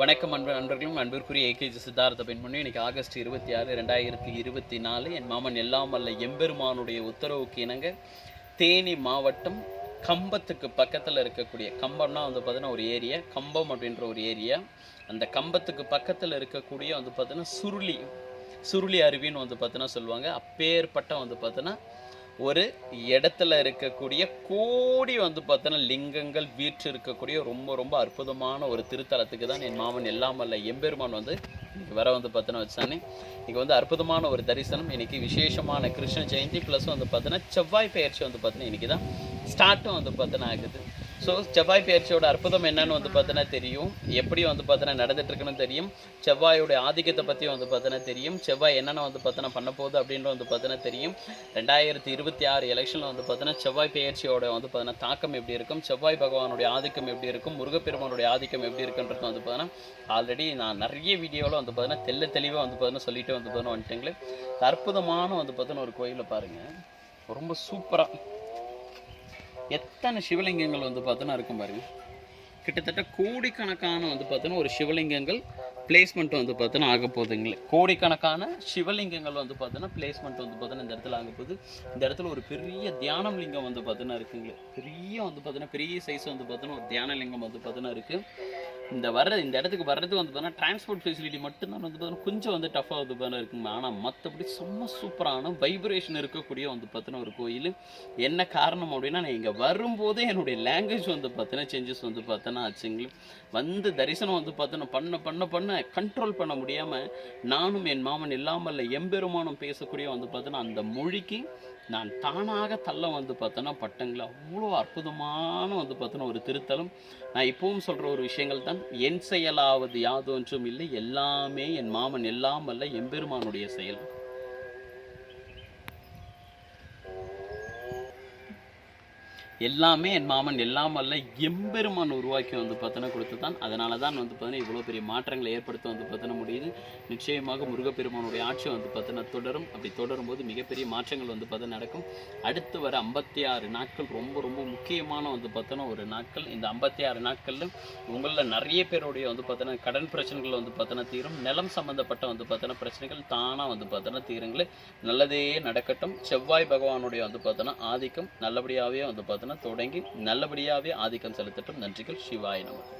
வணக்கம் அன்பு நண்பர்களும் அன்பிற்குரிய ஏகேஜி சித்தார்த்த பெண்மணி. இன்னைக்கு ஆகஸ்ட் இருபத்தி ஆறு ரெண்டாயிரத்தி இருபத்தி நாலு. என் மாமன் எல்லாம் வல்ல எம்பெருமானுடைய உத்தரவுக்கு இணங்க தேனி மாவட்டம் கம்பத்துக்கு பக்கத்தில் இருக்கக்கூடிய கம்பம்னா வந்து பார்த்தீங்கன்னா ஒரு ஏரியா. கம்பம் அப்படின்ற ஒரு ஏரியா. அந்த கம்பத்துக்கு பக்கத்தில் இருக்கக்கூடிய வந்து பார்த்தீங்கன்னா சுருளி. சுருளி அருவின்னு வந்து பார்த்தீங்கன்னா சொல்லுவாங்க. அப்பேற்பட்ட வந்து பார்த்தீங்கன்னா ஒரு இடத்துல இருக்கக்கூடிய கோடி வந்து பார்த்தோன்னா லிங்கங்கள் வீற்று இருக்கக்கூடிய ரொம்ப ரொம்ப அற்புதமான ஒரு திருத்தலத்துக்கு தான் என் மாமன் எல்லாம் வல்ல எம்பெருமான் வந்து இன்னைக்கு வர வந்து பார்த்தோன்னா வச்சானே. இன்னைக்கு வந்து அற்புதமான ஒரு தரிசனம் இன்னைக்கு விசேஷமான கிருஷ்ண ஜெயந்தி ப்ளஸ் வந்து பார்த்தோன்னா செவ்வாய் பெயர்ச்சி வந்து பார்த்தோன்னா இன்னைக்கு தான் ஸ்டார்ட்டும் வந்து பார்த்தோன்னா ஆகுது. ஸோ செவ்வாய் பயிற்சியோட அற்புதம் என்னன்னு வந்து பார்த்தோன்னா தெரியும் எப்படி வந்து பார்த்தோன்னா நடந்துட்டு இருக்குன்னு தெரியும் செவ்வாயோட ஆதிக்கத்தை பற்றி வந்து பார்த்தோன்னா தெரியும் செவ்வாய் என்னென்ன வந்து பார்த்தோன்னா பண்ண போகுது அப்படின்ற வந்து பார்த்தோன்னா தெரியும் ரெண்டாயிரத்தி இருபத்தி ஆறு எலெக்ஷனில் வந்து பார்த்தோன்னா செவ்வாய் பெயர்ச்சியோட வந்து பார்த்தோன்னா தாக்கம் எப்படி இருக்கும் செவ்வாய் பகவானுடைய ஆதிக்கம் எப்படி இருக்கும் முருகப்பெருமானுடைய ஆதிக்கம் எப்படி இருக்குன்றது வந்து பார்த்தோன்னா ஆல்ரெடி நான் நிறைய வீடியோவில் வந்து பார்த்தோன்னா தெல்ல தெளிவாக வந்து பார்த்தோன்னா சொல்லிட்டு வந்து பார்த்தோன்னா வந்துட்டுங்களே அற்புதமான வந்து பார்த்தோன்னா ஒரு கோயிலை பாருங்கள் ரொம்ப சூப்பராக எத்தனை சிவலிங்கங்கள் வந்து பார்த்தோன்னா இருக்கும் பாருங்க. கிட்டத்தட்ட கோடிக்கணக்கான வந்து பார்த்தோன்னா ஒரு சிவலிங்கங்கள் பிளேஸ்மெண்ட் வந்து பார்த்தோன்னா ஆக போகுதுங்களே. கோடிக்கணக்கான சிவலிங்கங்கள் வந்து பார்த்தோன்னா பிளேஸ்மெண்ட் வந்து பார்த்தோன்னா இந்த இடத்துல ஆக போகுது. இந்த இடத்துல ஒரு பெரிய தியானம் லிங்கம் வந்து பார்த்தோன்னா இருக்குங்களே. பெரிய வந்து பார்த்தோன்னா பெரிய சைஸ் வந்து பார்த்தோன்னா ஒரு தியான லிங்கம் வந்து பார்த்தோன்னா இருக்குது இந்த வர்ற இந்த இடத்துக்கு வர்றதுக்கு வந்து பார்த்தீங்கன்னா டிரான்ஸ்போர்ட் ஃபெசிலிட்டி மட்டும்தான் வந்து பார்த்தீங்கன்னா கொஞ்சம் வந்து டஃப்பாக வந்து பார்த்தீங்கன்னா இருக்குங்க. ஆனால் மற்றபடி செம்ம சூப்பரான வைப்ரேஷன் இருக்கக்கூடிய வந்து பார்த்தீங்கன்னா ஒரு கோயில். என்ன காரணம் அப்படின்னா நான் இங்கே வரும்போதே என்னுடைய லாங்குவேஜ் வந்து பார்த்தீங்கன்னா சேஞ்சஸ் வந்து பார்த்தோன்னா ஆச்சுங்களே வந்து தரிசனம் வந்து பார்த்தோன்னா பண்ண பண்ண பண்ண கண்ட்ரோல் பண்ண முடியாமல் நானும் என் மாமன் இல்லாமல் எம்பெருமானும் பேசக்கூடிய வந்து பார்த்தோன்னா அந்த மொழிக்கு நான் தானாக தள்ள வந்து பார்த்தோன்னா பட்டங்களை அவ்வளோ அற்புதமான வந்து பார்த்தோன்னா ஒரு திருத்தலம். நான் இப்பவும் சொல்கிற ஒரு விஷயங்கள் தான் என் செயலாவது யாதொன்றும் இல்லை எல்லாமே என் மாமன் எல்லாம் அல்ல எம்பெருமானுடைய செயல். எல்லாமே என் மாமன் எல்லாம் அல்ல எம்பெருமான் உருவாக்கி வந்து பார்த்தோன்னா கொடுத்து தான் அதனால தான் வந்து பார்த்தோன்னா இவ்வளோ பெரிய மாற்றங்களை ஏற்படுத்த வந்து பார்த்தோன்னா முடியுது நிச்சயமாக முருகப்பெருமானுடைய ஆட்சி வந்து பார்த்தோன்னா தொடரும் அப்படி தொடரும் போது மிகப்பெரிய மாற்றங்கள் வந்து பார்த்தா நடக்கும் அடுத்து வர ஐம்பத்தி ஆறு நாட்கள் ரொம்ப ரொம்ப முக்கியமான வந்து பார்த்தோன்னா ஒரு நாட்கள் இந்த ஐம்பத்தி ஆறு நாட்களில் உங்களில் நிறைய பேருடைய வந்து பார்த்தோன்னா கடன் பிரச்சனைகள் வந்து பார்த்தோன்னா தீரும் நிலம் சம்மந்தப்பட்ட வந்து பார்த்தோன்னா பிரச்சனைகள் தானாக வந்து பார்த்தோன்னா தீருங்களே நல்லதே நடக்கட்டும் செவ்வாய் பகவானுடைய வந்து பார்த்தோன்னா ஆதிக்கம் நல்லபடியாகவே வந்து பார்த்தோன்னா தொடங்கி நல்லபடியாகவே ஆதிக்கம் செலுத்தட்டும். நன்றிகள். சிவாய நமக்கு